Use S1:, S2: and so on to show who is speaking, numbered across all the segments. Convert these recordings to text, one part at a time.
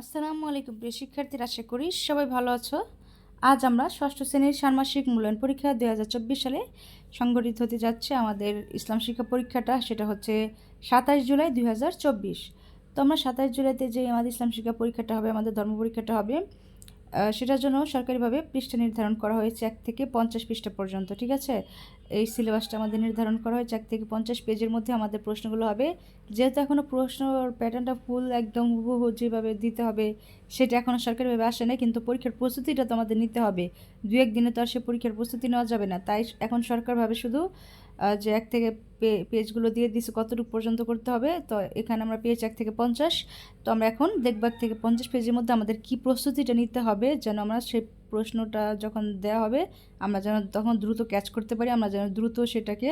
S1: আসসালামু আলাইকুম প্রিয় শিক্ষার্থীরা, আশা করি সবাই ভালো আছো। আজ আমরা ষষ্ঠ শ্রেণির ষান্মাসিক মূল্যায়ন পরীক্ষা দু হাজার চব্বিশ সালে সংগঠিত হতে যাচ্ছে আমাদের ইসলাম শিক্ষা পরীক্ষাটা, সেটা হচ্ছে সাতাশ জুলাই দুই হাজার চব্বিশ। তো আমরা সাতাশ জুলাইতে যে আমাদের ইসলাম শিক্ষা পরীক্ষাটা হবে, আমাদের ধর্ম পরীক্ষাটা হবে সেটার জন্য সরকারিভাবে পৃষ্ঠা নির্ধারণ করা হয়েছে এক থেকে পঞ্চাশ পৃষ্ঠা পর্যন্ত, ঠিক আছে? এই সিলেবাসটা আমাদের নির্ধারণ করা হয়েছে এক থেকে পঞ্চাশ পেজের মধ্যে আমাদের প্রশ্নগুলো হবে। যেহেতু এখনও প্রশ্ন প্যাটার্নটা ফুল একদম হুবহু যেভাবে দিতে হবে, সেটা এখনও সরকারিভাবে আসে না কিন্তু পরীক্ষার প্রস্তুতিটা তো আমাদের নিতে হবে। দু এক দিনে তো আর সে পরীক্ষার প্রস্তুতি নেওয়া যাবে না, তাই এখন সরকারভাবে শুধু যে এক থেকে পেজগুলো দিয়ে দিচ্ছে কতটুকু পর্যন্ত করতে হবে? তো এখানে আমরা পেজ এক থেকে পঞ্চাশ। তো আমরা এখন দেখব এক থেকে পঞ্চাশ পেজের মধ্যে আমাদের কি প্রস্তুতিটা নিতে হবে, যেন আমরা সেই প্রশ্নটা যখন দেওয়া হবে, আমরা যেন তখন দ্রুত ক্যাচ করতে পারি, আমরা যেন দ্রুত সেটাকে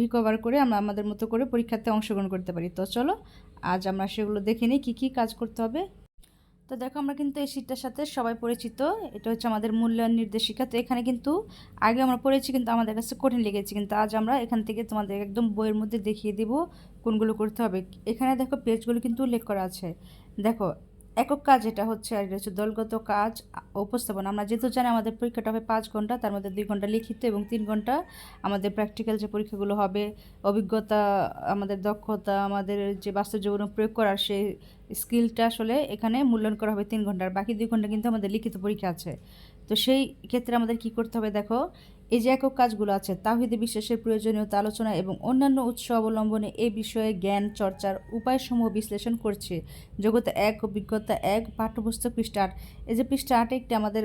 S1: রিকভার করে আমরা আমাদের মতো করে পরীক্ষাতে অংশগ্রহণ করতে পারি। তো চলো, আজ আমরা সেগুলো দেখে নিই, কী কী কাজ করতে হবে। তো দেখো আমরা কিন্তু এই শীটটার সাথে সবাই পরিচিত। এটা হচ্ছে আমাদের মূল্যায়ন নির্দেশিকা। তো এখানে কিন্তু আগে আমরা পড়েছি, কিন্তু আমাদের কাছে কঠিন লেগেছে। কিন্তু আজ আমরা এখান থেকে তোমাদের একদম বইয়ের মধ্যে দেখিয়ে দিব কোনগুলো করতে হবে। এখানে দেখো পেজগুলো কিন্তু উল্লেখ করা আছে। দেখো একক কাজ এটা হচ্ছে আর এটা হচ্ছে দলগত কাজ উপস্থাপন। আমরা যেহেতু জানি আমাদের পরীক্ষাটা হবে পাঁচ ঘণ্টা, তার মধ্যে দুই ঘণ্টা লিখিত এবং তিন ঘণ্টা আমাদের প্র্যাকটিক্যাল যে পরীক্ষাগুলো হবে, অভিজ্ঞতা, আমাদের দক্ষতা, আমাদের যে বাস্তব জীবনে প্রয়োগ করার সেই স্কিলটা আসলে এখানে মূল্যায়ন করা হবে তিন ঘণ্টার। বাকি দুই ঘণ্টা কিন্তু আমাদের লিখিত পরীক্ষা আছে। তো সেই ক্ষেত্রে আমাদের কি করতে হবে দেখো, এই যে একক কাজগুলো আছে তাহিদে বিশ্বাসের প্রয়োজনীয়তা, আলোচনা এবং অন্যান্য উৎস অবলম্বনে এই বিষয়ে জ্ঞান, চর্চার উপায়সমূহ বিশ্লেষণ করছে। জগতে এক অভিজ্ঞতা, এক পাঠ্যপুস্তক পৃষ্ঠা আট। এই যে পৃষ্ঠা আটে একটি আমাদের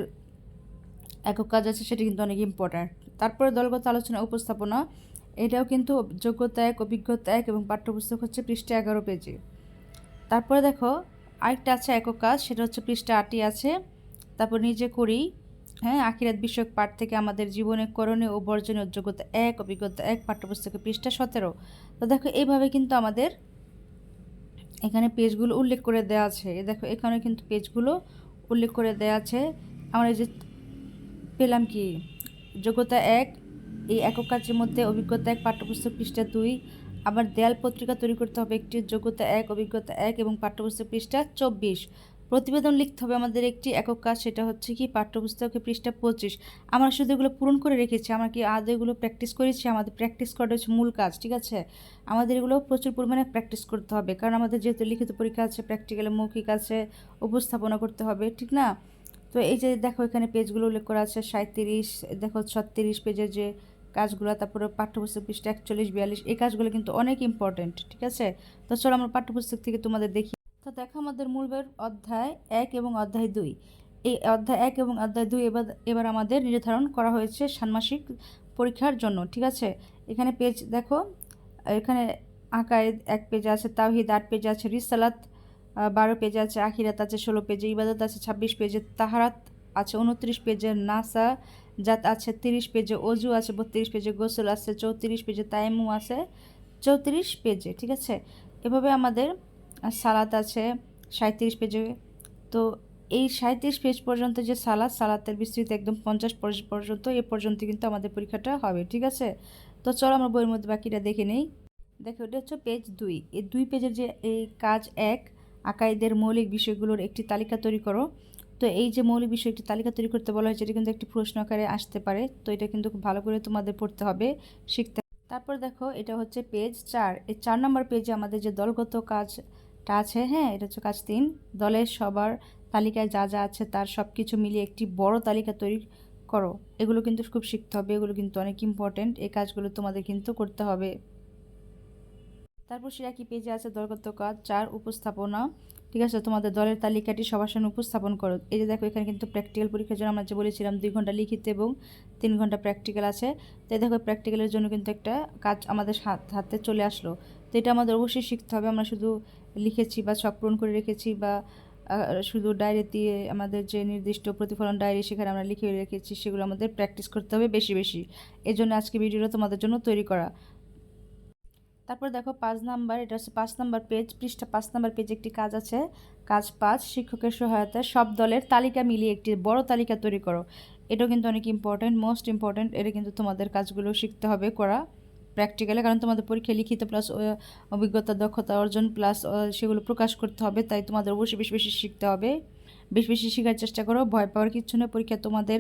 S1: একক কাজ আছে, সেটা কিন্তু অনেক ইম্পর্ট্যান্ট তারপরে দলগত আলোচনা, উপস্থাপনা, এটাও কিন্তু যোগ্যতা এক, অভিজ্ঞতা এক এবং পাঠ্যপুস্তক হচ্ছে পৃষ্ঠা এগারো পেজে। তারপরে দেখো, আরেকটা আছে একক কাজ, সেটা হচ্ছে পৃষ্ঠা আটই আছে। তারপর নিজে করি হ্যাঁ আখিরাত বিষয়ক পাঠ থেকে আমাদের জীবনে করণীয় ও বর্জনীয় যোগ্যতা এক, অভিজ্ঞতা এক, পাঠ্যপুস্তকে পৃষ্ঠা সতেরো। তো দেখো, এইভাবে কিন্তু আমাদের এখানে পেজগুলো উল্লেখ করে দেওয়া আছে। দেখো এখানে কিন্তু পেজগুলো উল্লেখ করে দেওয়া আছে। আমরা যে পেলাম কি? যোগ্যতা এক, এই একক কাজের মধ্যে অভিজ্ঞতা এক, পাঠ্যপুস্তক পৃষ্ঠা দুই। আবার দেয়াল পত্রিকা তৈরি করতে হবে একটি, যোগ্যতা এক, অভিজ্ঞতা এক এবং পাঠ্যপুস্তক পৃষ্ঠা চব্বিশ। প্রতিবেদন লিখতে হবে আমাদের একটি একক কাজ, সেটা হচ্ছে কি পাঠ্যপুস্তকে পৃষ্ঠা পঁচিশ। আমরা শুধু এগুলো পূরণ করে রেখেছি, আমরা কি আদৌ এগুলো প্র্যাকটিস করেছি? আমাদের প্র্যাকটিস করাটা হচ্ছে মূল কাজ, ঠিক আছে? আমাদের এগুলো প্রচুর পরিমাণে প্র্যাকটিস করতে হবে, কারণ আমাদের যেহেতু লিখিত পরীক্ষা আছে প্র্যাকটিক্যালে মৌখিক আছে, উপস্থাপনা করতে হবে, ঠিক না? তো এই যে দেখো এখানে পেজগুলো উল্লেখ করা আছে সাঁত্রিশ দেখো ছত্রিশ পেজের যে কাজগুলো, তারপরে পাঠ্যপুস্তক পৃষ্ঠা একচল্লিশ, বিয়াল্লিশ, এই কাজগুলো কিন্তু অনেক ইম্পর্টেন্ট ঠিক আছে? তো চলো আমরা পাঠ্যপুস্তক থেকে তোমাদের দেখি। দেখো আমাদের মূল অধ্যায় এক এবং অধ্যায় দুই। এই অধ্যায় এক এবং অধ্যায় দুই এবার এবার আমাদের নির্ধারণ করা হয়েছে ষান্মাসিক পরীক্ষার জন্য, ঠিক আছে? এখানে পেজ দেখো, এখানে আঁকায় এক পেজে আছে তাওহিদ, আট পেজে আছে রিসালাত বারো পেজে আছে আখিরাত আছে, ষোলো পেজে ইবাদত আছে, ছাব্বিশ পেজে তাহারাত আছে, উনত্রিশ পেজে নাসা, জাত আছে তিরিশ পেজে অজু আছে, বত্রিশ পেজে গোসল আছে, চৌত্রিশ পেজে তাইমু আছে, চৌত্রিশ পেজে ঠিক আছে? এভাবে আমাদের সালাত আছে সাঁত্রিশ পেজে। তো এই সাঁত্রিশ পেজ পর্যন্ত যে সালাদ সালাতের বিস্তৃত একদম পঞ্চাশ পর্য- পর্যন্ত, এ পর্যন্ত কিন্তু আমাদের পরীক্ষাটা হবে, ঠিক আছে? তো চলো আমরা বইয়ের মধ্যে বাকিটা দেখে নেই। দেখো, এটা হচ্ছে পেজ দুই। এই দুই পেজের যে এই কাজ এক আকাইদের মৌলিক বিষয়গুলোর একটি তালিকা তৈরি করো। তো এই যে মৌলিক বিষয় একটি তালিকা তৈরি করতে বলা হয়েছে, এটা কিন্তু একটি প্রশ্ন আকারে আসতে পারে। তো এটা কিন্তু খুব ভালো করে তোমাদের পড়তে হবে, শিখতে তারপর দেখো, এটা হচ্ছে পেজ চার। এই চার নম্বর পেজে আমাদের যে দলগত কাজটা আছে হ্যাঁ এটা হচ্ছে কাজ তিন। দলের সবার তালিকায় যা যা আছে তার সব কিছু মিলিয়ে একটি বড় তালিকা তৈরি করো। এগুলো কিন্তু খুব শিখতে হবে, এগুলো কিন্তু অনেক ইম্পর্টেন্ট এই কাজগুলো তোমাদের কিন্তু করতে হবে। তারপর সে একই পেজে আছে দলগত কাজ, চার, উপস্থাপনা। ঠিক আছে, তোমাদের দলের তালিকাটি সবার সামনে উপস্থাপন করো। এই যে দেখো, এখানে কিন্তু প্র্যাকটিক্যাল পরীক্ষার জন্য আমরা যে বলেছিলাম দুই ঘণ্টা লিখিত এবং তিন ঘণ্টা প্র্যাকটিক্যাল আছে। তো এই দেখো প্র্যাকটিক্যালের জন্য কিন্তু একটা কাজ আমাদের হাতে চলে আসলো। তো এটা আমাদের অবশ্যই শিখতে হবে। আমরা শুধু লিখেছি বা ছক পূরণ করে রেখেছি বা শুধু ডায়েরি দিয়ে আমাদের যে নির্দিষ্ট প্রতিফলন ডায়েরি সেখানে আমরা লিখে রেখেছি সেগুলো আমাদের প্র্যাকটিস করতে হবে বেশি বেশি। এই জন্য আজকে ভিডিওটা তোমাদের জন্য তৈরি করা। তারপর দেখো পাঁচ নাম্বার, এটা হচ্ছে পাঁচ নাম্বার পেজ পৃষ্ঠা পাঁচ নাম্বার পেজে একটি কাজ আছে। কাজ পাঁচ, শিক্ষকের সহায়তায় সব দলের তালিকা মিলিয়ে একটি বড় তালিকা তৈরি করো। এটাও কিন্তু অনেক ইম্পর্টেন্ট মোস্ট ইম্পর্টেন্ট এটা কিন্তু তোমাদের কাজগুলো শিখতে হবে করা। প্র্যাকটিক্যালে কারণ তোমাদের পরীক্ষায় লিখিত প্লাস অভিজ্ঞতা, দক্ষতা অর্জন প্লাস সেগুলো প্রকাশ করতে হবে, তাই তোমাদের অবশ্যই বেশি বেশি শিখতে হবে। বেশি বেশি শেখার চেষ্টা করো, ভয় পাওয়ার কিছু নয় পরীক্ষা তোমাদের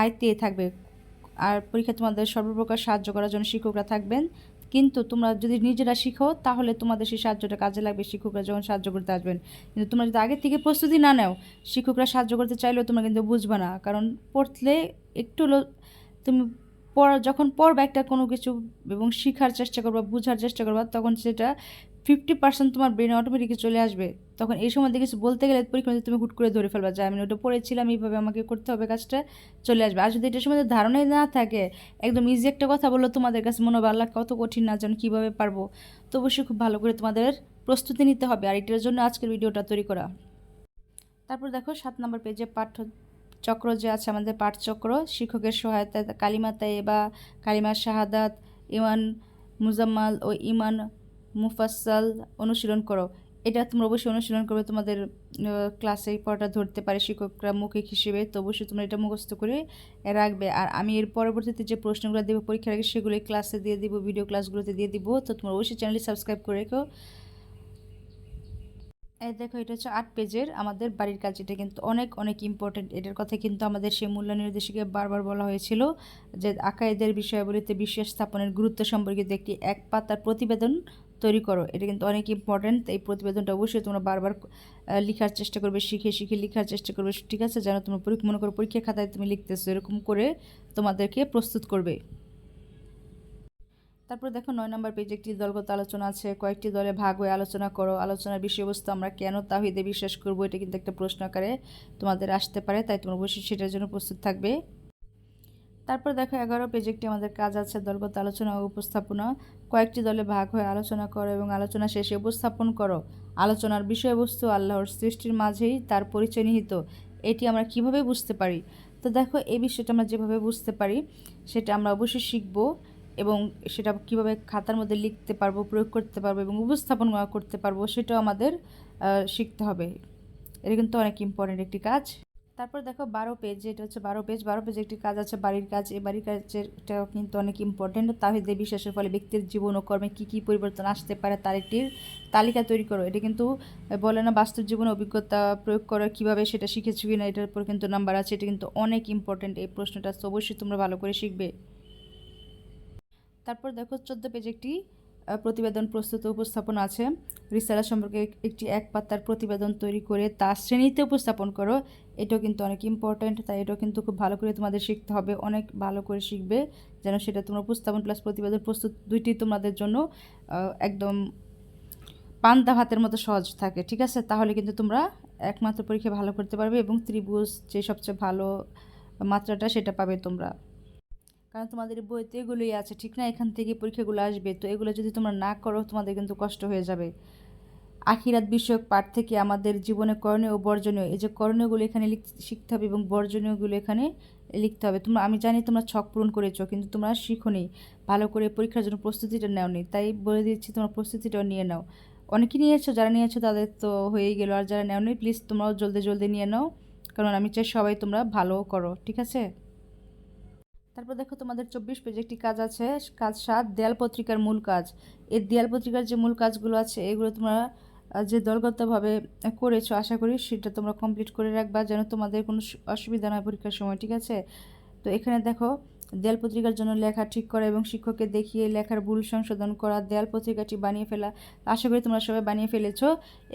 S1: আয়ত্তে থাকবে। আর পরীক্ষা তোমাদের সর্বপ্রকার সাহায্য করার জন্য শিক্ষকরা থাকবেন। কিন্তু তোমরা যদি নিজেরা শিখো, তাহলে তোমাদের সেই সাহায্যটা কাজে লাগবে, শিক্ষকরা যখন সাহায্য করতে আসবেন। কিন্তু তোমরা যদি আগে থেকে প্রস্তুতি না নাও, শিক্ষকরা সাহায্য করতে চাইলেও তোমরা কিন্তু বুঝবে না। কারণ পড়লে একটু তুমি পড়া, যখন পড়বা একটা কোনো কিছু এবং শেখার চেষ্টা করবা বোঝার চেষ্টা করবা, তখন সেটা ফিফটি পার্সেন্ট তোমার ব্রেনে অটোমেটিকই চলে আসবে। তখন এই সময় কিছু বলতে গেলে পরীক্ষা তুমি হুট করে ধরে ফেলবা যে, আমি ওটা পড়েছিলাম, এইভাবে আমাকে করতে হবে, কাজটা চলে আসবে। আর যদি এটার সময় ধারণাই না থাকে, একদম ইজি একটা কথা বলল, তোমাদের কাছে মনে হবে, আল্লাহ, কত কঠিন না যেন কীভাবে পারব? তো অবশ্যই খুব ভালো করে তোমাদের প্রস্তুতি নিতে হবে। আর এটার জন্য আজকের ভিডিওটা তৈরি করা। তারপর দেখো, সাত নম্বর পেজে পাঠ্য চক্র যে আছে, আমাদের পাঠচক্র, শিক্ষকের সহায়তায় কালিমাতায় বা কালিমার শাহাদাত, ইমান মুজাম্মাল ও ইমান মুফাসাল অনুশীলন করো। এটা তোমরা অবশ্যই অনুশীলন করবে তোমাদের ক্লাসে পড়াটা ধরতে পারে শিক্ষকরা মৌখিক হিসেবে, তো অবশ্যই তোমরা এটা মুখস্থ করে রাখবে। আর আমি এর পরবর্তীতে যে প্রশ্নগুলো দেবো পরীক্ষার আগে সেগুলো ক্লাসে দিয়ে দিব, ভিডিও ক্লাসগুলোতে দিয়ে দিব, তো তোমরা অবশ্যই চ্যানেলটি সাবস্ক্রাইব করে রেখো। এই দেখো, এটা হচ্ছে আট পেজের আমাদের বাড়ির কাজ। এটা কিন্তু অনেক অনেক ইম্পর্টেন্ট এটার কথা কিন্তু আমাদের সেই মূল্য নির্দেশিকে বারবার বলা হয়েছিল যে আকাইদের বিষয়াবলিতে বিশ্বাস স্থাপনের গুরুত্ব সম্পর্কিত একটি এক পাতার প্রতিবেদন তৈরি করো। এটা কিন্তু অনেক ইম্পর্ট্যান্ট এই প্রতিবেদনটা অবশ্যই তোমরা বারবার লেখার চেষ্টা করবে, শিখে শিখে লেখার চেষ্টা করবে। ঠিক আছে? যেন তোমরা মনে করো পরীক্ষা খাতায় তুমি লিখতেছো, এরকম করে তোমাদেরকে প্রস্তুত করবে। তারপর দেখো নয় নম্বর পেজে একটি দলগত আলোচনা আছে। কয়েকটি দলে ভাগ হয়ে আলোচনা করো। আলোচনার বিষয়বস্তু আমরা কেন তাহিদে বিশ্বাস করব, এটা কিন্তু একটা প্রশ্ন আকারে তোমাদের আসতে পারে, তাই তোমরা অবশ্যই সেটার জন্য প্রস্তুত থাকবে। তারপর দেখো এগারো পেজে একটি আমাদের কাজ আছে, দলগত আলোচনা ও উপস্থাপনা। কয়েকটি দলে ভাগ হয়ে আলোচনা করো এবং আলোচনা শেষে উপস্থাপন করো। আলোচনার বিষয়বস্তু আল্লাহর সৃষ্টির মাঝেই তার পরিচয় নিহিত। এটি আমরা কীভাবে বুঝতে পারি? তো দেখো এই বিষয়টা আমরা যেভাবে বুঝতে পারি, সেটা আমরা অবশ্যই শিখব। এবং সেটা কীভাবে খাতার মধ্যে লিখতে পারব, প্রয়োগ করতে পারব এবং উপস্থাপন করতে পারব সেটাও আমাদের শিখতে হবে। এটা কিন্তু অনেক ইম্পর্টেন্ট একটি কাজ। তারপর দেখো বারো পেজ যেটা হচ্ছে বারো পেজ বারো পেজ একটি কাজ আছে, বাড়ির কাজ। এই বাড়ির কাজেরটাও কিন্তু অনেক ইম্পর্টেন্ট তাহিদে বিশ্বাসের ফলে ব্যক্তির জীবন ও কর্মে কী কী পরিবর্তন আসতে পারে তার একটি তালিকা তৈরি করো। এটা কিন্তু বলে না বাস্তব জীবন অভিজ্ঞতা প্রয়োগ করো, কীভাবে সেটা শিখেছি কিনা এটার উপর কিন্তু নাম্বার আছে। এটা কিন্তু অনেক ইম্পর্টেন্ট এই প্রশ্নটা। অবশ্যই তোমরা ভালো করে শিখবে। তারপর দেখো চোদ্দ পেজ একটি প্রতিবেদন প্রস্তুত উপস্থাপন আছে। রিসালা সম্পর্কে একটি এক পাতার প্রতিবেদন তৈরি করে তা শ্রেণীতে উপস্থাপন করো। এটাও কিন্তু অনেক ইম্পর্ট্যান্ট তাই এটাও কিন্তু খুব ভালো করে তোমাদের শিখতে হবে। অনেক ভালো করে শিখবে যেন সেটা তোমরা উপস্থাপন প্লাস প্রতিবেদন প্রস্তুত দুইটি তোমাদের জন্য একদম পান্তা ভাতের মতো সহজ থাকে। ঠিক আছে? তাহলে কিন্তু তোমরা একমাত্র পরীক্ষা ভালো করতে পারবে এবং ত্রিভুজ যে সবচেয়ে ভালো মাত্রাটা সেটা পাবে তোমরা। কারণ তোমাদের বইতে এগুলোই আছে, ঠিক না? এখান থেকে পরীক্ষাগুলো আসবে। তো এগুলো যদি তোমরা না করো, তোমাদের কিন্তু কষ্ট হয়ে যাবে। আখিরাত বিষয়ক পাঠ থেকে আমাদের জীবনে করণীয় ও বর্জনীয়। এই যে করণীয়গুলো এখানে শিখতে হবে এবং বর্জনীয়গুলো এখানে লিখতে হবে। তোমরা, আমি জানি তোমরা ছক পূরণ করেছ, কিন্তু তোমরা শিখো নি ভালো করে পরীক্ষার জন্য প্রস্তুতিটা নেও নি তাই বলে দিচ্ছি, তোমরা প্রস্তুতিটাও নিয়ে নাও। অনেকে নিয়েছো, যারা নিয়েছো তাদের তো হয়েই গেলো, আর যারা নেও নি প্লিজ তোমরাও জলদি জলদি নিয়ে নাও। কারণ আমি চাই সবাই তোমরা ভালো করো, ঠিক আছে? তারপর দেখো তোমাদের চব্বিশ পেজে একটি কাজ আছে, কাজ সাত, দেয়াল পত্রিকার মূল কাজ। এই দেয়াল পত্রিকার যে মূল কাজগুলো আছে, এগুলো তোমরা যে দলগতভাবে করেছ, আশা করি সেটা তোমরা কমপ্লিট করে রাখবা যেন তোমাদের কোনো অসুবিধা নয় পরীক্ষার সময়, ঠিক আছে? তো এখানে দেখো দেয়াল পত্রিকার জন্য লেখা ঠিক করা এবং শিক্ষককে দেখিয়ে লেখার ভুল সংশোধন করা দেয়াল পত্রিকাটি বানিয়ে ফেলা। আশা করি তোমরা সবাই বানিয়ে ফেলেছ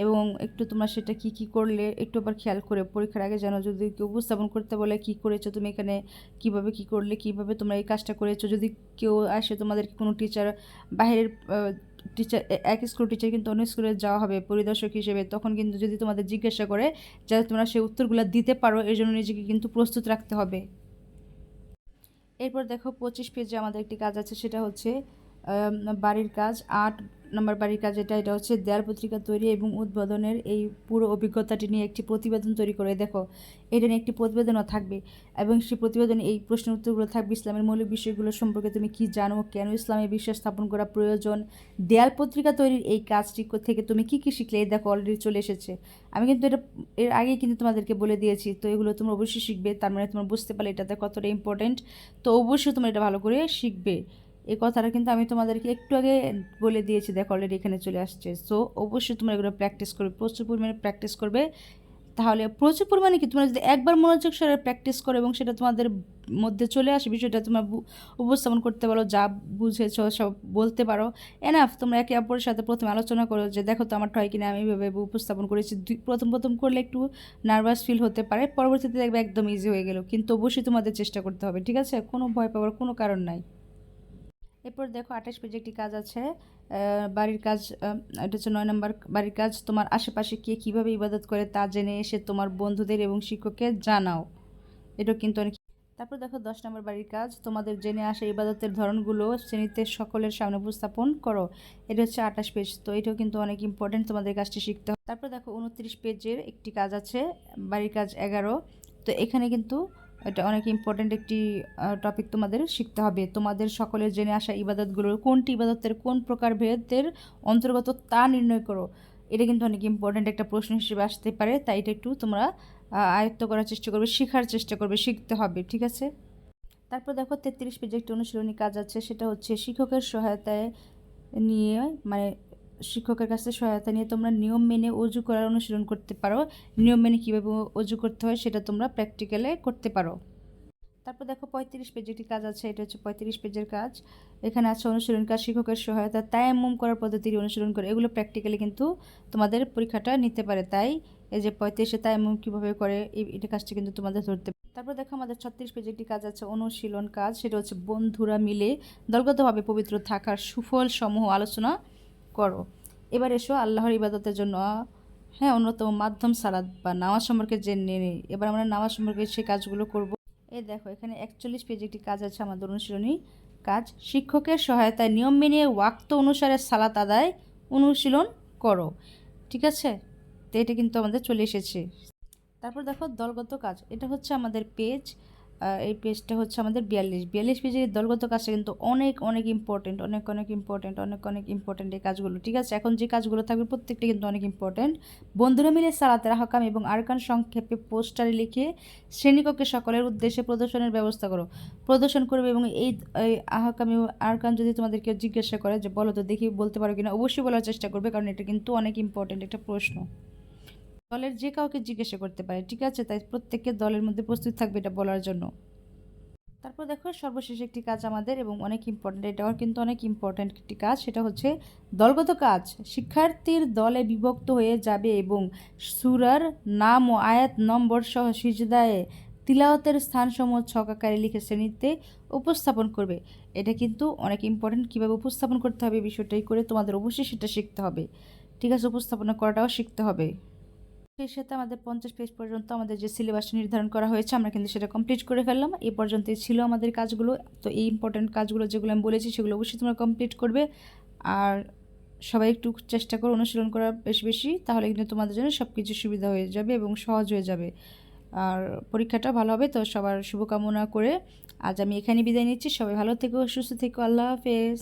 S1: এবং একটু তোমরা সেটা কি কি করলে একটু আবার খেয়াল করে পরীক্ষার আগে যেন যদি কেউ উপস্থাপন করতে বলে কি করেছ, তুমি এখানে কীভাবে কি করলে, কীভাবে তোমরা এই কাজটা করেছ। যদি কেউ আসে তোমাদের কোনো টিচার বাইরের টিচার এক স্কুল টিচার কিন্তু অন্য স্কুলে যাওয়া হবে পরিদর্শক হিসেবে, তখন কিন্তু যদি তোমাদের জিজ্ঞাসা করে যাতে তোমরা সেই উত্তরগুলো দিতে পারো, এর জন্য নিজেকে কিন্তু প্রস্তুত রাখতে হবে। এরপর দেখো পঁচিশ পেজে আমাদের একটি কাজ আছে সেটা হচ্ছে বাড়ির কাজ। আট নম্বর বাড়ির কাজ এটা এটা হচ্ছে দেয়াল পত্রিকা তৈরি এবং উদ্বোধনের এই পুরো অভিজ্ঞতাটি নিয়ে একটি প্রতিবেদন তৈরি করে। দেখো, এটা নিয়ে একটি প্রতিবেদনও থাকবে এবং সেই প্রতিবেদনে এই প্রশ্ন উত্তরগুলো থাকবে ইসলামের মৌলিক বিষয়গুলো সম্পর্কে। তুমি কি জানো কেন ইসলামে বিশ্বাস স্থাপন করা প্রয়োজন? দেয়াল পত্রিকা তৈরির এই কাজটি থেকে তুমি কি কি শিখলে? এই দেখো অলরেডি চলে এসেছে। আমি কিন্তু এটা, এর আগেই কিন্তু তোমাদেরকে বলে দিয়েছি, তো এগুলো তোমরা অবশ্যই শিখবে। তার মানে তোমরা বুঝতে পারলে এটাতে কতটা ইম্পর্টেন্ট তো অবশ্যই তোমরা এটা ভালো করে শিখবে। এই কথাটা কিন্তু আমি তোমাদেরকে একটু আগে বলে দিয়েছি, দেখো অলরেডি এখানে চলে আসছে। সো অবশ্যই তোমরা এগুলো প্র্যাকটিস করবে, প্রচুর পরিমাণে প্র্যাকটিস করবে। তাহলে প্রচুর পরিমাণে কি, তোমরা যদি একবার মনোযোগ সরে প্র্যাকটিস করো এবং সেটা তোমাদের মধ্যে চলে আসে, বিষয়টা তোমরা উপস্থাপন করতে পারো, যা বুঝেছ, সব বলতে পারো। এনাফ তোমরা একে অপরের সাথে প্রথমে আলোচনা করো যে, দেখো তো আমার হয় কিনা, আমি এভাবে উপস্থাপন করেছি। দুই- প্রথম প্রথম করলে একটু নার্ভাস ফিল হতে পারে, পরবর্তীতে দেখবে একদম ইজি হয়ে গেল। কিন্তু অবশ্যই তোমাদের চেষ্টা করতে হবে, ঠিক আছে? কোনো ভয় পাওয়ার কোনো কারণ নাই। এরপর দেখো আঠাশ পেজে একটি কাজ আছে বাড়ির কাজ এটা হচ্ছে নয় নম্বর বাড়ির কাজ, তোমার আশেপাশে কে কীভাবে ইবাদত করে তা জেনে এসে তোমার বন্ধুদের এবং শিক্ষককে জানাও। এটা কিন্তু অনেক তারপর দেখো দশ নম্বর বাড়ির কাজ, তোমাদের জেনে আসা ইবাদতের ধরনগুলো শ্রেণীতে সকলের সামনে উপস্থাপন করো। এটা হচ্ছে আঠাশ পেজ, তো এটাও কিন্তু অনেক ইম্পর্টেন্ট তোমাদের কাজটি শিখতে হবে। তারপর দেখো উনত্রিশ পেজের একটি কাজ আছে, বাড়ির কাজ এগারো, তো এখানে কিন্তু এটা অনেক ইম্পর্ট্যান্ট একটি টপিক তোমাদের শিখতে হবে। তোমাদের সকলের জেনে আসা ইবাদতগুলোর কোনটি ইবাদতের, কোন প্রকার ভেদের অন্তর্গত তা নির্ণয় করো। এটা কিন্তু অনেক ইম্পর্ট্যান্ট একটা প্রশ্ন হিসেবে আসতে পারে, তাই এটা একটু তোমরা আয়ত্ত করার চেষ্টা করবে, শেখার চেষ্টা করবে, শিখতে হবে, ঠিক আছে? তারপর দেখো, তেত্রিশ পেজে একটি অনুশীলনী কাজ আছে, সেটা হচ্ছে শিক্ষকের সহায়তায় নিয়ে মানে শিক্ষকের কাছে সহায়তা নিয়ে তোমরা নিয়ম মেনে অজু করার অনুশীলন করতে পারো। নিয়ম মেনে কীভাবে অজু করতে হয় সেটা তোমরা প্র্যাকটিক্যালে করতে পারো। তারপর দেখো পঁয়ত্রিশ পেজে একটি কাজ আছে, এটা হচ্ছে পঁয়ত্রিশ পেজের কাজ। এখানে আছে অনুশীলন কাজ, শিক্ষকের সহায়তা তাই তায়াম্মুম করার পদ্ধতির অনুশীলন করে। এগুলো প্র্যাকটিক্যালি কিন্তু তোমাদের পরীক্ষাটা নিতে পারে। তাই এই যে পঁয়ত্রিশে তাই তায়াম্মুম কীভাবে করে এটা কাজটা কিন্তু তোমাদের ধরতে তারপর দেখো আমাদের ছত্রিশ পেজে একটি কাজ আছে, অনুশীলন কাজ। সেটা হচ্ছে বন্ধুরা মিলে দলগতভাবে পবিত্র থাকার সুফল সমূহ আলোচনা করো। এবার এসো আল্লাহর ইবাদতের জন্য। হ্যাঁ অন্যতম মাধ্যম সালাদ বা নামাজ সম্পর্কে জেনে নেই এবার আমরা নামাজ সম্পর্কে সেই কাজগুলো করব। এই দেখো, এখানে একচল্লিশ পেজ একটি কাজ আছে আমাদের অনুশীলনী কাজ। শিক্ষকের সহায়তায় নিয়ম মেনে ওয়াক্ত অনুসারে সালাত আদায় অনুশীলন করো। ঠিক আছে? তো এটা কিন্তু আমাদের চলে এসেছে। তারপর দেখো দলগত কাজ। এটা হচ্ছে আমাদের পেজ এই পেজটা হচ্ছে আমাদের বিয়াল্লিশ। বিয়াল্লিশ পেজের দলগত কাজটা কিন্তু অনেক অনেক ইম্পর্টেন্ট অনেক অনেক ইম্পর্টেন্ট অনেক অনেক ইম্পর্টেন্ট এই কাজগুলো, ঠিক আছে? এখন যে কাজগুলো থাকবে প্রত্যেকটা কিন্তু অনেক ইম্পর্টেন্ট বন্ধুরা মিলে সালাতের হাকাম এবং আরকান সংক্ষেপে পোস্টারে লিখে শ্রেণীকক্ষে সকলের উদ্দেশ্যে প্রদর্শনের ব্যবস্থা করো। প্রদর্শন করবে এবং এই আহকাম আরকান যদি তোমাদেরকে জিজ্ঞাসা করে যে বলো তো দেখি বলতে পারো কিনা, অবশ্যই বলার চেষ্টা করবে, কারণ এটা কিন্তু অনেক ইম্পর্টেন্ট একটা প্রশ্ন। দলের যে কাউকে জিজ্ঞাসা করতে পারে, ঠিক আছে? তাই প্রত্যেককে দলের মধ্যে প্রস্তুত থাকবে এটা বলার জন্য। তারপর দেখো, সর্বশেষ একটি কাজ আমাদের এবং অনেক ইম্পর্টেন্ট এটাও কিন্তু অনেক ইম্পর্টেন্ট একটি কাজ, সেটা হচ্ছে দলগত কাজ। শিক্ষার্থীর দলে বিভক্ত হয়ে যাবে এবং সুরার নাম ও আয়াত নম্বর সহ সিজদায়ে তিলাওয়াতের স্থানসমূহ ছক আকারে লিখে শ্রেণীতে উপস্থাপন করবে। এটা কিন্তু অনেক ইম্পর্টেন্ট কীভাবে উপস্থাপন করতে হবে বিষয়টাই করে তোমাদের অবশ্যই সেটা শিখতে হবে। ঠিক আছে, উপস্থাপনা করাটাও শিখতে হবে। সেই সাথে আমাদের পঞ্চাশ পেজ পর্যন্ত আমাদের যে সিলেবাসটা নির্ধারণ করা হয়েছে, আমরা কিন্তু সেটা কমপ্লিট করে ফেললাম। এই পর্যন্তই ছিল আমাদের কাজগুলো। তো এই ইম্পর্ট্যান্ট কাজগুলো যেগুলো আমি বলেছি, সেগুলো অবশ্যই তোমরা কমপ্লিট করবে। আর সবাই একটু চেষ্টা করো অনুশীলন করার বেশি বেশি, তাহলে কিন্তু তোমাদের জন্য সব কিছু সুবিধা হয়ে যাবে এবং সহজ হয়ে যাবে। আর পরীক্ষাটা ভালো হবে, তো সবার শুভকামনা করে আজ আমি এখানে বিদায় নিচ্ছি। সবাই ভালো থেকো, সুস্থ থেকো, আল্লাহ হাফেজ।